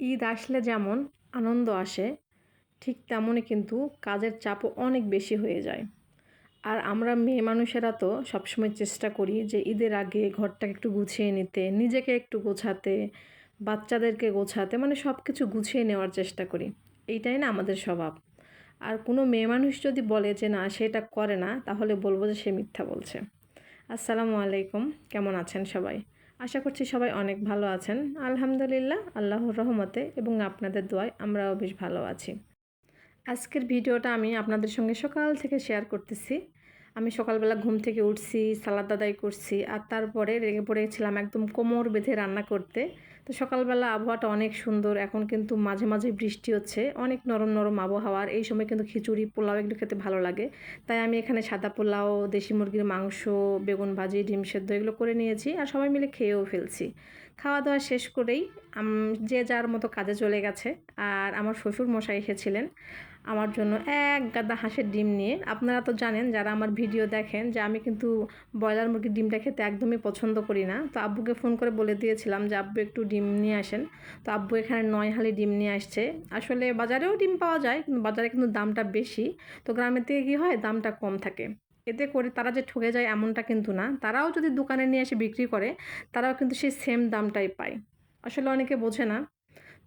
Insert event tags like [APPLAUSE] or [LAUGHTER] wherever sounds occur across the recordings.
ঈদ আসলে যেমন আনন্দ আসে, ঠিক তেমনই কিন্তু কাজের চাপও অনেক বেশি হয়ে যায়। আর আমরা মেয়ে মানুষেরা তো সবসময় চেষ্টা করি যে ঈদের আগে ঘরটাকে একটু গুছিয়ে নিতে, নিজেকে একটু গোছাতে, বাচ্চাদেরকে গোছাতে মানে সব কিছু গুছিয়ে নেওয়ার চেষ্টা করি। এইটাই না আমাদের স্বভাব। আর কোনো মেয়ে মানুষ যদি বলে যে, না সেটা করে না, তাহলে বলব যে সে মিথ্যা বলছে। আসসালামু আলাইকুম। কেমন আছেন সবাই? আশা করছি সবাই অনেক ভালো আছেন। আলহামদুলিল্লাহ, আল্লাহর রহমতে এবং আপনাদের দোয়ায় আমরাও বেশ ভালো আছি। আজকের ভিডিওটা আমি আপনাদের সঙ্গে সকাল থেকে শেয়ার করতেছি। আমি সকালবেলা ঘুম থেকে উঠছি, সালাদ আদায় করছি আর তারপরে রেগে পড়েছিলাম একদম কোমর বেঁধে রান্না করতে। তো সকালবেলা আবহাওয়াটা অনেক সুন্দর। এখন কিন্তু মাঝে মাঝে বৃষ্টি হচ্ছে, অনেক নরম নরম আবহাওয়ার। এই সময় কিন্তু খিচুড়ি, পোলাও এগুলো খেতে ভালো লাগে। তাই আমি এখানে সাদা পোলাও, দেশি মুরগির মাংস, বেগুন ভাজি, ডিম সেদ্ধ এগুলো করে নিয়েছি আর সবাই মিলে খেয়েও ফেলছি। খাওয়া দাওয়া শেষ করেই যে যার মতো কাজে চলে গেছে। আর আমার শ্বশুর মশাই এসেছিলেন। আমার জন্য এক গাদা হাঁসের ডিম নিয়ে। আপনারা তো জানেন, যারা আমার ভিডিও দেখেন, যে আমি কিন্তু ব্রয়লার মুরগির ডিমটা খেতে একদমই পছন্দ করি না। তো আব্বুকে ফোন করে বলে দিয়েছিলাম যে, আব্বু, একটু ডিম নিয়ে আসেন। তো আব্বু এখানে নয় হালি ডিম নিয়ে আসছে। আসলে বাজারেও ডিম পাওয়া যায়, কিন্তু বাজারে কিন্তু দামটা বেশি। তো গ্রামের থেকে কী হয়, দামটা কম থাকে। এতে করে তারা যে ঠকে যায় এমনটা কিন্তু না। তারাও যদি দোকানে নিয়ে এসে বিক্রি করে, তারাও কিন্তু সেই সেম দামটাই পায়। আসলে অনেকে বোঝে না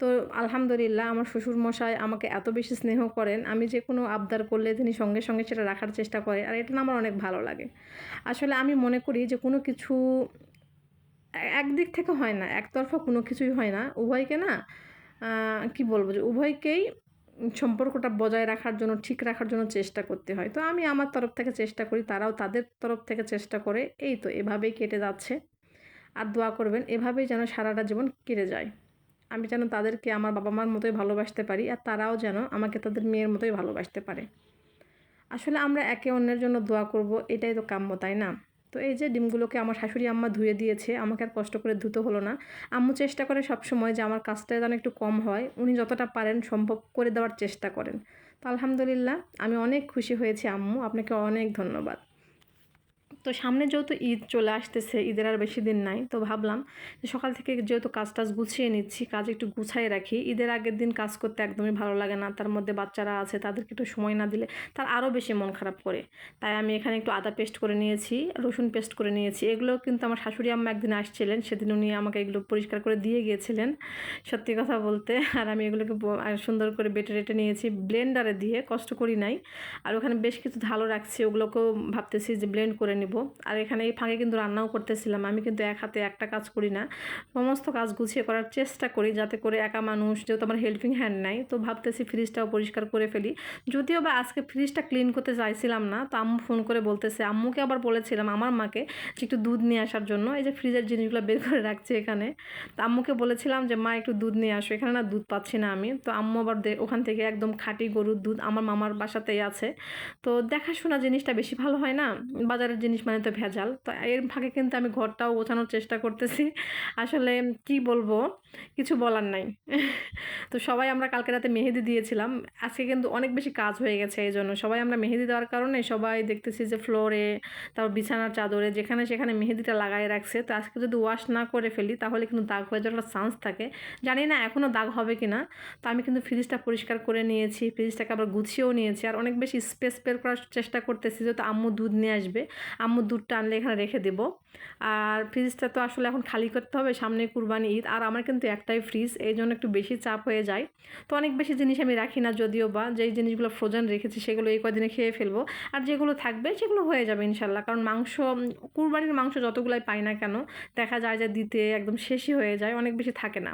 তো আলহামদুলিল্লাহ আমার শ্বশুর মশাই আমাকে এত বেশি স্নেহ করেন। আমি যে কোনো আবদার করলে তিনি সঙ্গে সঙ্গে সেটা রাখার চেষ্টা করে, আর এটা আমার অনেক ভালো লাগে। আসলে আমি মনে করি যে কোনো কিছু একদিক থেকে হয় না, একতরফা কোনো কিছুই হয় না। উভয়কে না কি বলব যে উভয়কেই সম্পর্কটা বজায় রাখার জন্য, ঠিক রাখার জন্য চেষ্টা করতে হয়। তো আমি আমার তরফ থেকে চেষ্টা করি, তারাও তাদের তরফ থেকে চেষ্টা করে। এই তো এভাবেই কেটে যাচ্ছে। আর দোয়া করবেন, এভাবেই যেন সারাটা জীবন কেটে যায়। আমি যেন তাদেরকে আমার বাবা মার মতোই ভালোবাসতে পারি আর তারাও যেন আমাকে তাদের মেয়ের মতোই ভালোবাসতে পারে। আসলে আমরা একে অন্যের জন্য দোয়া করব, এটাই তো কাম্য, তাই না? তো এই যে ডিমগুলোকে আমার শাশুড়ি আম্মা ধুয়ে দিয়েছে, আমাকে আর কষ্ট করে ধুতে হলো না। আম্মু চেষ্টা করে সব সময় যে আমার কাজটা যেন একটু কম হয়, উনি যতটা পারেন সম্ভব করে দেওয়ার চেষ্টা করেন। তো আলহামদুলিল্লাহ, আমি অনেক খুশি হয়েছি আম্মু, আপনাকে অনেক ধন্যবাদ। তো সামনে যেহেতু ঈদ চলে আসতেছে, ঈদের আর বেশি দিন নাই, তো ভাবলাম যে সকাল থেকে যেহেতু কাজ টাজ গুছিয়ে নিচ্ছি, কাজ একটু গুছাই রাখি। ঈদের আগের দিন কাজ করতে একদমই ভালো লাগে না, তার মধ্যে বাচ্চারা আছে, তাদেরকে একটু সময় না দিলে তার আরও বেশি মন খারাপ করে। তাই আমি এখানে একটু আদা পেস্ট করে নিয়েছি, রসুন পেস্ট করে নিয়েছি। এগুলো কিন্তু আমার শাশুড়ি আম্মা একদিন আসছিলেন, সেদিন উনি আমাকে এগুলো পরিষ্কার করে দিয়ে গিয়েছিলেন, সত্যি কথা বলতে। আর আমি এগুলোকে সুন্দর করে বেটে রেটে নিয়েছি, ব্লেন্ডারে দিয়ে, কষ্ট করি নাই। আর ওখানে বেশ কিছু ধালো রাখছি, ওগুলোকেও ভাবতেছি যে ব্লেন্ড করে নিব। আর এখানে এই ফাঁকে কিন্তু রান্নাও করতেছিলাম। আমি কিন্তু এক হাতে একটা কাজ করি না। সমস্ত কাজ গুছিয়ে করার চেষ্টা করি যাতে করে একা মানুষ, যেহেতু আমার হেল্পিং হ্যান্ড নাই, তো ভাবতেছি ফ্রিজটাও পরিষ্কার করে ফেলি। যদিও বা আজকে ফ্রিজটা ক্লিন করতে চাইছিলাম না, তো আম্মু ফোন করে বলতেছে, আম্মুকে আবার বলেছিলাম আমার মাকে যে একটু দুধ নিয়ে আসার জন্য, এই যে ফ্রিজের জিনিসগুলো বের করে রাখছি এখানে। তো আম্মুকে বলেছিলাম যে, মা, একটু দুধ নিয়ে আসো, এখানে না দুধ পাচ্ছি না আমি। তো আম্মু আবার ওখান থেকে একদম খাঁটি গরুর দুধ আমার মামার বাসাতেই আছে। তো দেখাশোনা জিনিসটা বেশি ভালো হয় না? বাজারের জিনিস মানে তো ভেজাল। তো এর ফাঁকে কিন্তু আমি ঘরটাও গোছানোর চেষ্টা করতেছি। আসলে কি বলব? কিছু বলার নাই। তো সবাই আমরা কালকে রাতে মেহেদি দিয়েছিলাম। আজকে কিন্তু অনেক বেশি কাজ হয়ে গেছে এই জন্য সবাই আমরা মেহেদি দেওয়ার কারণে সবাই দেখতেছি যে ফ্লোরে তারপর বিছানার চাদরে, যেখানে সেখানে মেহেদিটা লাগাই রাখছে। তো আজকে যদি ওয়াশ না করে ফেলি, তাহলে কিন্তু দাগ হয়ে যাওয়ার চান্স থাকে। জানি না এখনও দাগ হবে কি না তো আমি কিন্তু ফ্রিজটা পরিষ্কার করে নিয়েছি ফ্রিজটাকে আবার গুছিয়েও নিয়েছি। আর অনেক বেশি স্পেস বের করার চেষ্টা করতেছি যেহেতু আম্মু দুধ নিয়ে আসবে। আম্মু দুধটা আনলে এখানে রেখে দেবো। আর ফ্রিজটা তো আসলে এখন খালি করতে হবে, সামনে কুরবানি ঈদ। আর আমার কিন্তু একটাই ফ্রিজ এই জন্য একটু বেশি চাপ হয়ে যায়। তো অনেক বেশি জিনিস আমি রাখি না যদিও বা, যেই জিনিসগুলো ফ্রোজেন রেখেছি সেগুলো এই কদিনে খেয়ে ফেলব। আর যেগুলো থাকবে সেগুলো হয়ে যাবে ইনশাল্লাহ কারণ মাংস, কুরবানির মাংস যতগুলাই পাই না কেন, দেখা যায় যে দিতে একদম শেষই হয়ে যায়, অনেক বেশি থাকে না।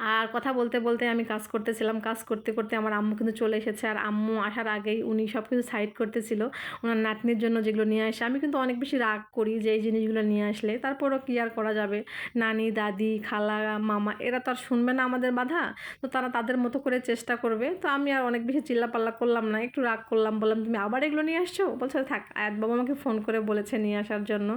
আর কথা বলতে বলতে আমি কাজ করতেছিলাম, কাজ করতে করতে আমার আম্মু কিন্তু চলে এসেছে। আর আম্মু আসার আগেই উনি সব কিছু সাইড করতেছিল, ওনার নাতনির জন্য যেগুলো নিয়ে আসে। আমি কিন্তু অনেক বেশি রাগ করি যে এই জিনিসগুলো নিয়ে আসলে। তারপরও কি আর করা যাবে? নানি, দাদি, খালা, মামা, এরা তো আর শুনবে না আমাদের বাধা। তো তারা তাদের মতো করে চেষ্টা করবে। তো আমি আর অনেক বেশি চিল্লাপাল্লা করলাম না, একটু রাগ করলাম, বললাম, তুমি আবার এগুলো নিয়ে আসছো? বলছে, থাক আয়াত বাবু আমাকে ফোন করে বলেছে নিয়ে আসার জন্য।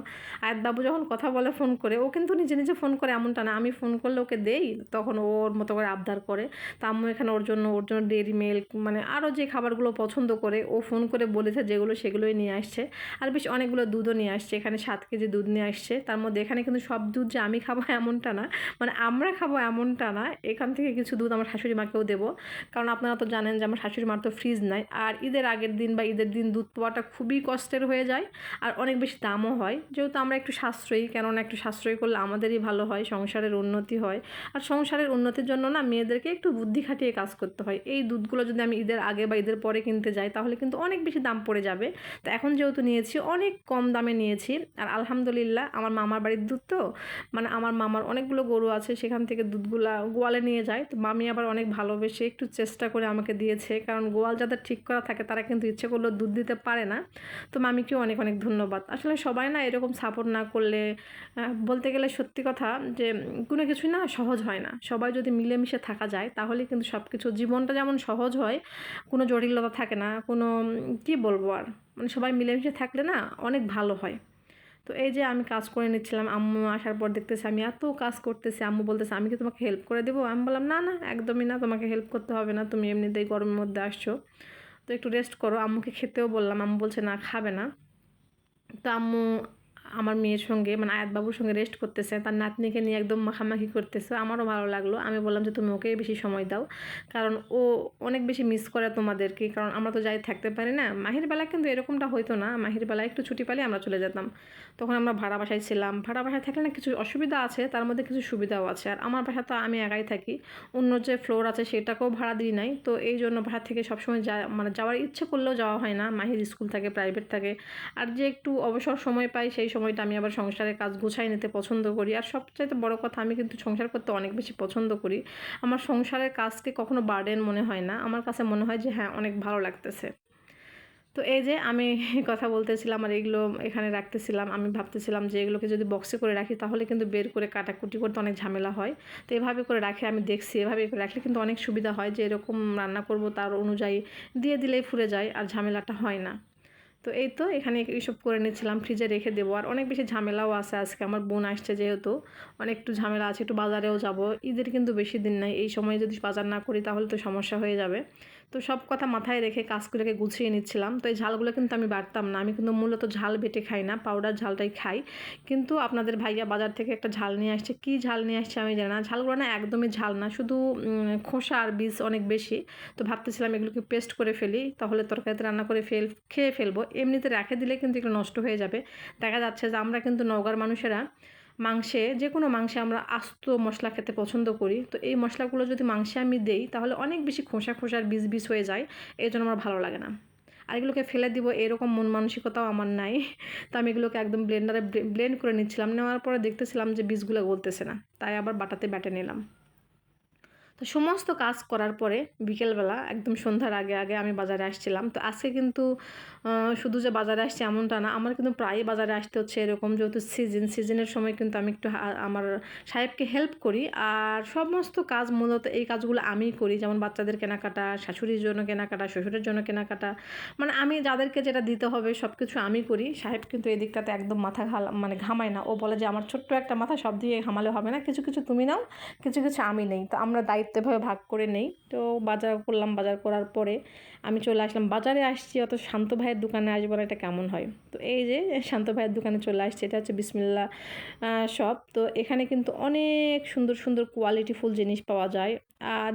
আয়াত বাবু যখন কথা বলে ফোন করে, ও কিন্তু নিজে নিজে ফোন করে এমনটা না। আমি ফোন করলে ওকে দেই তখন তখন ও ওর মতো করে আবদার করে। তা আম্মু এখানে ওর জন্য ওর জন্য ডেরি মিল্ক মানে আরও যে খাবারগুলো পছন্দ করে, ও ফোন করে বলেছে যেগুলো সেগুলোই নিয়ে আসছে। আর বেশ অনেকগুলো দুধও নিয়ে আসছে, এখানে সাত কেজি দুধ নিয়ে আসছে। তার মধ্যে এখানে কিন্তু সব দুধ যে আমি খাব এমনটা না মানে আমরা খাব এমনটা না, এখান থেকে কিছু দুধ আমার শাশুড়ি মাকেও দেবো। কারণ আপনারা তো জানেন যে আমার শাশুড়ি মার তো ফ্রিজ নাই। আর ঈদের আগের দিন বা ঈদের দিন দুধ পাওয়াটা খুবই কষ্টের হয়ে যায়, আর অনেক বেশি দামও হয়। যেহেতু আমরা একটু সাশ্রয়ী, কেননা একটু সাশ্রয়ী করলে আমাদেরই ভালো হয়, সংসারের উন্নতি হয়। আর সংসারের উন্নতির জন্য না মেয়েদেরকে একটু বুদ্ধি খাটিয়ে কাজ করতে হয়। এই দুধগুলো যদি আমি ঈদের আগে বা ঈদের পরে কিনতে যাই, তাহলে কিন্তু অনেক বেশি দাম পড়ে যাবে। তো এখন যেহেতু নিয়েছি, অনেক কম দামে নিয়েছি। আর আলহামদুলিল্লাহ, আমার মামার বাড়ির দুধ তো মানে আমার মামার অনেকগুলো গরু আছে, সেখান থেকে দুধগুলা গোয়ালে নিয়ে যায়। তো মামি আবার অনেক ভালোবেসে একটু চেষ্টা করে আমাকে দিয়েছে। কারণ গোয়াল যাদের ঠিক করা থাকে, তারা কিন্তু ইচ্ছে করলেও দুধ দিতে পারে না। তো মামিকেও অনেক অনেক ধন্যবাদ। আসলে সবাই না এরকম সাপোর্ট না করলে বলতে গেলে সত্যি কথা যে, কোনো কিছুই না সহজ হয় না। সবাই যদি মিলেমিশে থাকা যায় তাহলে কিন্তু সব কিছু জীবনটা যেমন সহজ হয়, কোনো জটিলতা থাকে না, কোনো, কি বলব আর? মানে সবাই মিলেমিশে থাকলে না অনেক ভালো হয়। তো এই যে আমি কাজ করে নিচ্ছিলাম, আম্মু আসার পর দেখতেছি আমি এত কাজ করতেছি, আম্মু বলতেছে, আমি কি তোমাকে হেল্প করে দেবো? আমি বললাম, না না, একদমই না, তোমাকে হেল্প করতে হবে না, তুমি এমনিতেই গরমের মধ্যে আসছো। তো একটু রেস্ট করো। আম্মুকে খেতেও বললাম, আম্মু বলছে, না, খাবে না। তো আম্মু আমার মেয়ের সঙ্গে মানে আয়াত বাবুর সঙ্গে রেস্ট করতেছে, তার নাতনিকে নিয়ে একদম মাখামাখি করতেছে, আমারও ভালো লাগল। আমি বললাম যে, তুমি ওকেই বেশি সময় দাও। কারণ ও অনেক বেশি মিস করে তোমাদেরকে, কারণ আমরা তো যাই থাকতে পারি না। মাহির বেলা কিন্তু এরকমটা হইতো না। মাহির বেলা একটু ছুটি পেলে আমরা চলে যেতাম। তখন আমরা ভাড়া বাসায় ছিলাম। ভাড়া বাসায় থাকলে না কিছু অসুবিধা আছে, তার মধ্যে কিছু সুবিধাও আছে। আর আমার বাসা তো আমি একাই থাকি। অন্য যে ফ্লোর আছে সেটাকেও ভাড়া দিই নাই। তো এই জন্য বাসা থেকে সবসময় যা মানে যাওয়ার ইচ্ছে করলেও যাওয়া হয় না। মাহির স্কুল থাকে প্রাইভেট থাকে। আর যে একটু অবসর সময় পাই সেই সময়টা আমি আবার সংসারের কাজ গুছাই নিতে পছন্দ করি। আর সবচাইতে বড় কথা, আমি কিন্তু সংসার করতে অনেক বেশি পছন্দ করি। আমার সংসারের কাজকে কখনো বার্ডেন মনে হয় না। আমার কাছে মনে হয় যে হ্যাঁ অনেক ভালো লাগতেছে। তো এই যে, আমি [LAUGHS] কথা বলতেছিলাম আর এগুলো এখানে রাখতেছিলাম। আমি ভাবতেছিলাম যে, এগুলোকে যদি বক্সে করে রাখি, তাহলে কিন্তু বের করে কাটাকুটি করতে অনেক ঝামেলা হয়। তো এভাবে করে রাখে, আমি দেখছি। এভাবে করে রাখলে কিন্তু অনেক সুবিধা হয় যে, এরকম রান্না করব তার অনুযায়ী দিয়ে দিলেই ফুরে যায় আর ঝামেলাটা হয় না। তো এই তো এখানে এইসব করে নিচ্ছিলাম ফ্রিজে রেখে দেবো। আর অনেক বেশি ঝামেলাও আছে আজকে, আমার বোন আসছে যেহেতু, অনেক একটু ঝামেলা আছে, একটু বাজারেও যাব। ঈদের কিন্তু বেশি দিন নাই, এই সময় যদি বাজার না করি তাহলে তো সমস্যা হয়ে যাবে। তো সব কথা মাথায় রেখে কাজগুলোকে গুছিয়ে নিচ্ছিলাম। তো এই ঝালগুলো কিন্তু আমি বাড়তাম না। আমি কিন্তু মূলত ঝাল বেটে খাই না, পাউডার ঝালটাই খাই। কিন্তু আপনাদের ভাইয়া বাজার থেকে একটা ঝাল নিয়ে আসছে। কী ঝাল নিয়ে আসছে আমি জানি না। ঝালগুলো না একদমই ঝাল না, শুধু খোসা আর বীজ অনেক বেশি। তো ভাবতেছিলাম এগুলোকে পেস্ট করে ফেলি, তাহলে তরকারিতে রান্না করে ফেল, খেয়ে ফেলব। এমনিতে রেখে দিলে কিন্তু এগুলো নষ্ট হয়ে যাবে। দেখা যাচ্ছে যে আমরা কিন্তু নওগাঁর মানুষেরা মাংসে যে কোনো মাংসে আমরা আস্ত মশলা খেতে পছন্দ করি। তো এই মশলাগুলো যদি মাংসে আমি দেই, তাহলে অনেক বেশি খোসা খোসার বিষ বিষ হয়ে যায় এই জন্য আমার ভালো লাগে না। আর এগুলোকে ফেলে দিব, এরকম মন মানসিকতাও আমার নাই। তো আমি এগুলোকে একদম ব্লেন্ডারে ব্লেন্ড করে নিচ্ছিলাম। নেওয়ার পরে দেখতেছিলাম যে বীজগুলো গলতেছে না। তাই আবার বাটাতে ব্যাটে নিলাম। তো সমস্ত কাজ করার পরে বিকেলবেলা, একদম সন্ধ্যার আগে আগে আমি বাজারে আসছিলাম। তো আজকে কিন্তু শুধু যে বাজারে আসছি এমনটা না, আমার কিন্তু প্রায়ই বাজারে আসতে হচ্ছে এরকম যেহেতু সিজন সিজনের সময় কিন্তু আমি একটু আমার সাহেবকে হেল্প করি। আর সমস্ত কাজ মূলত এই কাজগুলো আমিই করি, যেমন বাচ্চাদের কেনাকাটা, শাশুড়ির জন্য কেনাকাটা, শ্বশুরের জন্য কেনাকাটা। মানে আমি যাদেরকে যেটা দিতে হবে সব কিছু আমি করি। সাহেব কিন্তু এই দিকটাতে একদম মাথা ঘাল মানে ঘামায় না। ও বলে যে, আমার ছোট্ট একটা মাথা সব দিয়ে ঘামালে হবে না। কিছু কিছু তুমি নাও, কিছু কিছু আমি নেই। তো আমরা দায়িত্ব এভাবে ভাগ করে নেই। তো বাজার করলাম, বাজার করার পরে আমি চলে আসলাম। বাজারে আসছি, অত শান্ত ভাইয়ের দোকানে আসব না, এটা কেমন হয়? তো এই যে শান্ত ভাইয়ের দোকানে চলে আসছে, এটা হচ্ছে বিসমিল্লা শপ তো এখানে কিন্তু অনেক সুন্দর সুন্দর কোয়ালিটিফুল জিনিস পাওয়া যায়।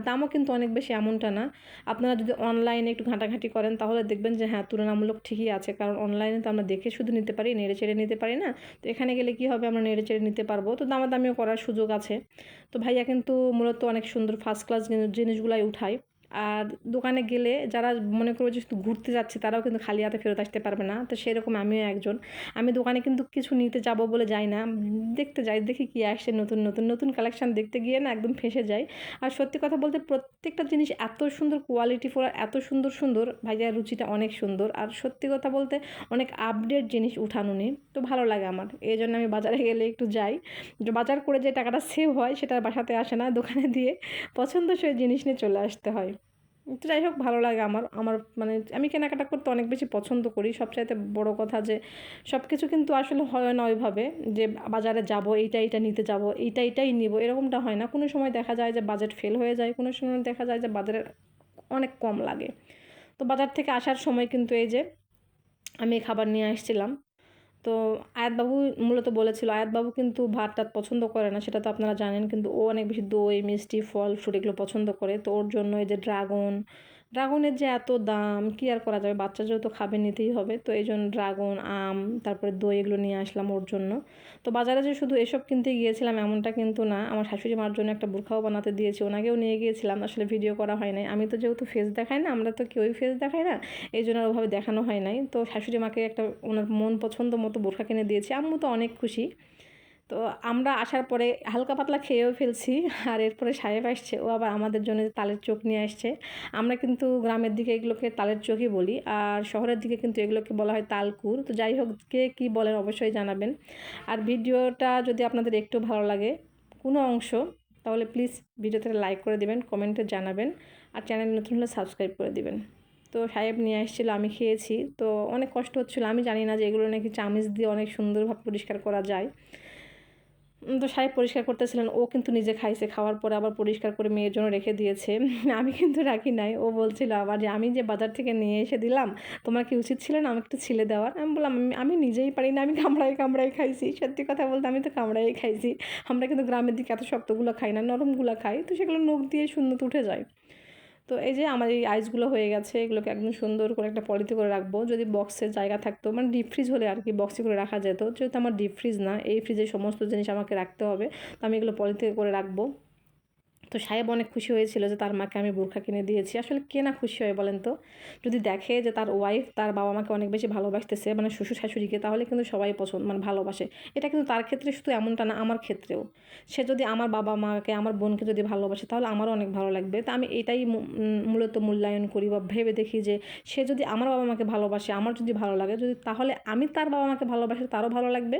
দামও কিন্তু অনেক বেশি এমনটা না। আপনারা যদি অনলাইনে একটু ঘাঁটাঘাঁটি করেন, তাহলে দেখবেন যে হ্যাঁ তুলনামূলক ঠিকই আছে। কারণ অনলাইনে তো আমরা দেখে শুধু নিতে পারি, নেড়ে চেড়ে নিতে পারি না। তো এখানে গেলে কী হবে? আমরা নেড়ে চেড়ে নিতে পারব। তো দামাদামিও করার সুযোগ আছে। তো ভাইয়া কিন্তু মূলত অনেক সুন্দর ফার্স্ট ক্লাস জিনিসগুলাই উঠায়। আর দোকানে গেলে যারা মনে করবে যে শুধু ঘুরতে যাচ্ছে, তারাও কিন্তু খালি হাতে ফেরত আসতে পারবে না। তো সেরকম আমিও একজন। আমি দোকানে কিন্তু কিছু নিতে যাব বলে যাই না। দেখতে যাই, দেখি কী আসছে নতুন নতুন নতুন কালেকশান দেখতে গিয়ে না একদম ফেসে যায় আর সত্যি কথা বলতে প্রত্যেকটা জিনিস এত সুন্দর কোয়ালিটি ফোর এত সুন্দর সুন্দর। ভাইয়ার রুচিটা অনেক সুন্দর। আর সত্যি কথা বলতে অনেক আপডেট জিনিস উঠানো নেই। তো ভালো লাগে আমার। এই জন্য আমি বাজারে গেলে একটু যাই। বাজার করে যে টাকাটা সেভ হয়, সেটা বাসাতে আসে না। দোকানে দিয়ে পছন্দ পছন্দসই জিনিস নিয়ে চলে আসতে হয়। তো যাই হোক, ভালো লাগে আমার আমার মানে আমি কেনাকাটা করতে অনেক বেশি পছন্দ করি। সবচাইতে বড় কথা যে সব কিছু কিন্তু আসলে হয় না ওইভাবে যে, বাজারে যাব, এইটা এইটা নিতে যাব, এইটা, এইটাই নিব, এরকমটা হয় না। কোনো সময় দেখা যায় যে, বাজেট ফেল হয়ে যায়, কোনো সময় দেখা যায় যে, বাজারে অনেক কম লাগে। তো বাজার থেকে আসার সময় কিন্তু এই যে, আমি খাবার নিয়ে আসছিলাম। তো আয়াতবাবু মূলত বলেছিল, আয়াতবাবু কিন্তু ভাত টাত পছন্দ করে না, সেটা তো আপনারা জানেন, কিন্তু ও অনেক বেশি দই, মিষ্টি, ফল, ফ্রুট এগুলো পছন্দ করে। তো ওর জন্য এই যে ড্রাগন ড্রাগনের যে এত দাম, কী আর করা যাবে? বাচ্চা যেহেতু খাবে, নিতেই হবে। তো এই জন্য ড্রাগন, আম, তারপরে দই এগুলো নিয়ে আসলাম ওর জন্য। তো বাজারে যে শুধু এসব কিনতে গিয়েছিলাম এমনটা কিন্তু না। আমার শাশুড়ি মার জন্য একটা বোরখাও বানাতে দিয়েছি, ওনাকেও নিয়ে গিয়েছিলাম। আসলে ভিডিও করা হয় নাই। আমি তো যেহেতু ফেস দেখাই না, আমরা তো কেউই ফেস দেখাই না। এই জন্য আর ওভাবে দেখানো হয় নাই। তো শাশুড়ি মাকে একটা ওনার মন পছন্দ মতো বোরখা কিনে দিয়েছি। আম্মু তো অনেক খুশি। তো আমরা আসার পরে হালকা পাতলা খেয়েও ফেলছি, আর এরপরে সাহেব আসছে, ও আবার আমাদের জন্য তালের চোখ নিয়ে আসছে। আমরা কিন্তু গ্রামের দিকে এগুলোকে তালের চোখই বলি, আর শহরের দিকে কিন্তু এগুলোকে বলা হয় তালকুর তো যাই হোক, কে কী বলেন অবশ্যই জানাবেন। আর ভিডিওটা যদি আপনাদের একটু ভালো লাগে কোনো অংশ, তাহলে প্লিজ ভিডিওতে লাইক করে দেবেন, কমেন্টে জানাবেন, আর চ্যানেল নতুন হলে সাবস্ক্রাইব করে দেবেন। তো সাহেব নিয়ে এসেছিল আমি খেয়েছি। তো অনেক কষ্ট হচ্ছিল, আমি জানি না যে এগুলো নাকি চামিচ দিয়ে অনেক সুন্দরভাবে পরিষ্কার করা যায়। তো সাহেব পরিষ্কার করতেছিলেন, ও কিন্তু নিজে খাইছে, খাওয়ার পরে আবার পরিষ্কার করে মেয়ের জন্য রেখে দিয়েছে। [LAUGHS] আমি কিন্তু রাখি নাই, ও বলছিল আবার যে আমি যে বাজার থেকে নিয়ে এসে দিলাম, তোমার কি উচিত ছিল না আমাকে একটু ছিলে দেওয়ার? আমি বললাম, আমি নিজেই পারি না, আমি কামড়াই কামড়াই খাইছি, সত্যি কথা বলতে আমি তো কামড়াই খাইছি। আমরা কিন্তু গ্রামের দিকে এত শক্তগুলো খাই না, নরমগুলো খাই, তো সেগুলো নখ দিয়ে সুন্দর উঠে যায়। তো এই যে আমার এই আইসগুলো হয়ে গেছে, এগুলোকে একদম সুন্দর করে একটা পলিতে করে রাখব। যদি বক্সের জায়গা থাকতো মানে ডিপ ফ্রিজ হলে আর কি বক্সে করে রাখা যেত। যেহেতু আমার ডিপ ফ্রিজ না, এই ফ্রিজে সমস্ত জিনিস আমাকে রাখতে হবে, তো আমি এগুলো পলিতে করে রাখব। তো সাহেব অনেক খুশি হয়েছিল যে তার মাকে আমি বোরখা কিনে দিয়েছি। আসলে কে না খুশি হয় বলেন তো? যদি দেখে যে তার ওয়াইফ তার বাবা মাকে অনেক বেশি ভালোবাসতেছে মানে শ্বশুর শাশুড়িকে, তাহলে কিন্তু সবাই পছন্দ মানে ভালোবাসে। এটা কিন্তু তার ক্ষেত্রে শুধু এমনটা না, আমার ক্ষেত্রেও। সে যদি আমার বাবা মাকে, আমার বোনকে যদি ভালোবাসে, তাহলে আমারও অনেক ভালো লাগবে। তা আমি এটাই মূলত মূল্যায়ন করি বা ভেবে দেখি যে সে যদি আমার বাবা মাকে ভালোবাসে, আমার যদি ভালো লাগে, যদি তাহলে আমি তার বাবা মাকে ভালোবাসি, তারও ভালো লাগবে।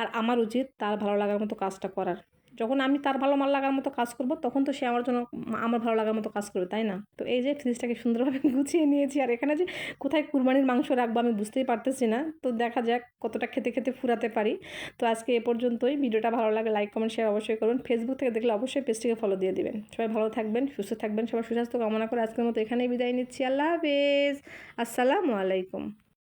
আর আমার উচিত তার ভালো লাগার মতো কাজটা করার। যখন আমি তার ভালো মাল লাগার মতো কাজ করব, তখন তো সে আমার জন্য আমার ভালো লাগার মতো কাজ করবে, তাই না? তো এই যে ফ্রিজটাকে সুন্দরভাবে [LAUGHS] গুছিয়ে নিয়েছি, আর এখানে যে কোথায় কুরবানির মাংস রাখব আমি বুঝতেই পারতেছি না। তো দেখা যাক কতটা খেতে খেতে ফুরাতে পারি। তো আজকে এ পর্যন্তই। ভিডিওটা ভালো লাগে লাইক, কমেন্ট শেয়ার অবশ্যই করবেন ফেসবুক থেকে দেখলে অবশ্যই পেজটিকে ফলো দিয়ে দিবেন। সবাই ভালো থাকবেন, সুস্থ থাকবেন, সবার সুস্বাস্থ্য কামনা করে আজকের মতো এখানেই বিদায় নিচ্ছি। আল্লাহ হাফেজ। আসসালামু আলাইকুম।